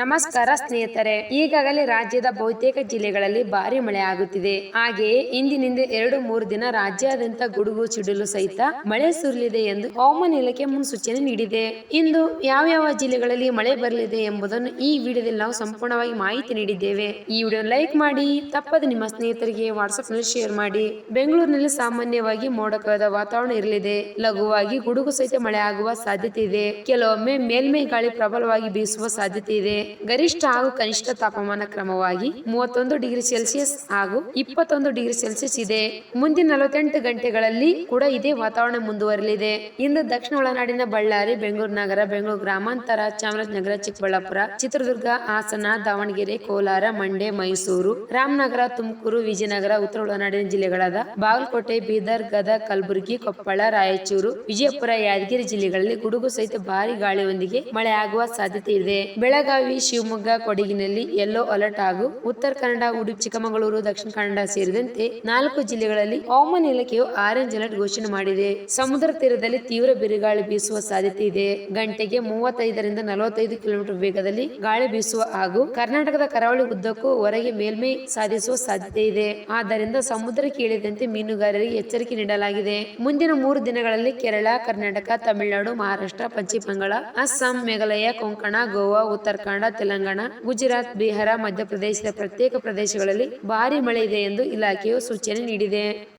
ನಮಸ್ಕಾರ ಸ್ನೇಹಿತರೆ, ಈಗಾಗಲೇ ರಾಜ್ಯದ ಬಹುತೇಕ ಜಿಲ್ಲೆಗಳಲ್ಲಿ ಭಾರಿ ಮಳೆ ಆಗುತ್ತಿದೆ ಹಾಗೆಯೇ ಇಂದಿನಿಂದ ಎರಡು ಮೂರು ದಿನ ರಾಜ್ಯಾದ್ಯಂತ ಗುಡುಗು ಸಿಡಿಲು ಸಹಿತ ಮಳೆ ಸುರಿಯಲಿದೆ ಎಂದು ಹವಾಮಾನ ಇಲಾಖೆ ಮುನ್ಸೂಚನೆ ನೀಡಿದೆ. ಇಂದು ಯಾವ ಯಾವ ಜಿಲ್ಲೆಗಳಲ್ಲಿ ಮಳೆ ಬರಲಿದೆ ಎಂಬುದನ್ನು ಈ ವಿಡಿಯೋದಲ್ಲಿ ನಾವು ಸಂಪೂರ್ಣವಾಗಿ ಮಾಹಿತಿ ನೀಡಿದ್ದೇವೆ. ಈ ವಿಡಿಯೋ ಲೈಕ್ ಮಾಡಿ, ತಪ್ಪದೆ ನಿಮ್ಮ ಸ್ನೇಹಿತರಿಗೆ ವಾಟ್ಸ್ಆಪ್ನಲ್ಲಿ ಶೇರ್ ಮಾಡಿ. ಬೆಂಗಳೂರಿನಲ್ಲಿ ಸಾಮಾನ್ಯವಾಗಿ ಮೋಡ ವಾತಾವರಣ ಇರಲಿದೆ. ಲಘುವಾಗಿ ಗುಡುಗು ಸಹಿತ ಮಳೆ ಆಗುವ ಸಾಧ್ಯತೆ ಇದೆ. ಕೆಲವೊಮ್ಮೆ ಮೇಲ್ಮೈ ಗಾಳಿ ಪ್ರಬಲವಾಗಿ ಬೀಸುವ ಸಾಧ್ಯತೆ ಇದೆ. ಗರಿಷ್ಠ ಹಾಗೂ ಕನಿಷ್ಠ ತಾಪಮಾನ ಕ್ರಮವಾಗಿ ಮೂವತ್ತೊಂದು ಡಿಗ್ರಿ ಸೆಲ್ಸಿಯಸ್ ಹಾಗೂ ಇಪ್ಪತ್ತೊಂದು ಡಿಗ್ರಿ ಸೆಲ್ಸಿಯಸ್ ಇದೆ. ಮುಂದಿನ ನಲವತ್ತೆಂಟು ಗಂಟೆಗಳಲ್ಲಿ ಕೂಡ ಇದೇ ವಾತಾವರಣ ಮುಂದುವರಲಿದೆ ಇಂದು ದಕ್ಷಿಣ ಒಳನಾಡಿನ ಬಳ್ಳಾರಿ, ಬೆಂಗಳೂರು ನಗರ, ಬೆಂಗಳೂರು ಗ್ರಾಮಾಂತರ, ಚಾಮರಾಜನಗರ, ಚಿಕ್ಕಬಳ್ಳಾಪುರ, ಚಿತ್ರದುರ್ಗ, ಹಾಸನ, ದಾವಣಗೆರೆ, ಕೋಲಾರ, ಮಂಡ್ಯ, ಮೈಸೂರು, ರಾಮನಗರ, ತುಮಕೂರು, ವಿಜಯನಗರ, ಉತ್ತರ ಒಳನಾಡಿನ ಜಿಲ್ಲೆಗಳಾದ ಬಾಗಲಕೋಟೆ, ಬೀದರ್, ಗದಗ, ಕಲಬುರಗಿ, ಕೊಪ್ಪಳ, ರಾಯಚೂರು, ವಿಜಯಪುರ, ಯಾದಗಿರಿ ಜಿಲ್ಲೆಗಳಲ್ಲಿ ಗುಡುಗು ಸಹಿತ ಭಾರಿ ಗಾಳಿಯೊಂದಿಗೆ ಮಳೆ ಆಗುವ ಸಾಧ್ಯತೆ ಇದೆ. ಬೆಳಗಾವಿ ಶಿವಮೊಗ್ಗ, ಕೊಡಗಿನಲ್ಲಿ ಯೆಲ್ಲೋ ಅಲರ್ಟ್ ಹಾಗೂ ಉತ್ತರ ಕನ್ನಡ, ಉಡುಪಿ, ಚಿಕ್ಕಮಗಳೂರು, ದಕ್ಷಿಣ ಕನ್ನಡ ಸೇರಿದಂತೆ ನಾಲ್ಕು ಜಿಲ್ಲೆಗಳಲ್ಲಿ ಹವಾಮಾನ ಇಲಾಖೆಯು ಆರೆಂಜ್ ಅಲರ್ಟ್ ಘೋಷಣೆ ಮಾಡಿದೆ. ಸಮುದ್ರ ತೀರದಲ್ಲಿ ತೀವ್ರ ಬಿರುಗಾಳಿ ಬೀಸುವ ಸಾಧ್ಯತೆ ಇದೆ. ಗಂಟೆಗೆ ಮೂವತ್ತೈದರಿಂದ ನಲವತ್ತೈದು ಕಿಲೋಮೀಟರ್ ವೇಗದಲ್ಲಿ ಗಾಳಿ ಬೀಸುವ ಹಾಗೂ ಕರ್ನಾಟಕದ ಕರಾವಳಿ ಉದ್ದಕ್ಕೂ ಹೊರಗೆ ಮೇಲ್ಮೈ ಸಾಧಿಸುವ ಸಾಧ್ಯತೆ ಇದೆ. ಆದ್ದರಿಂದ ಸಮುದ್ರಕ್ಕೆ ಇಳಿದಂತೆ ಮೀನುಗಾರರಿಗೆ ಎಚ್ಚರಿಕೆ ನೀಡಲಾಗಿದೆ. ಮುಂದಿನ ಮೂರು ದಿನಗಳಲ್ಲಿ ಕೇರಳ, ಕರ್ನಾಟಕ, ತಮಿಳುನಾಡು, ಮಹಾರಾಷ್ಟ್ರ, ಪಶ್ಚಿಮ ಬಂಗಾಳ, ಅಸ್ಸಾಂ, ಮೇಘಾಲಯ, ಕೊಂಕಣ, ಗೋವಾ, ಉತ್ತರಾಖಂಡ ತೆಲಂಗಾಣ ಗುಜರಾತ್ ಬಿಹಾರ ಮಧ್ಯಪ್ರದೇಶದ ಪ್ರತ್ಯೇಕ ಪ್ರದೇಶಗಳಲ್ಲಿ ಭಾರಿ ಮಳೆ ಇದೆ ಎಂದು ಇಲಾಖೆಯು ಸೂಚನೆ ನೀಡಿದೆ.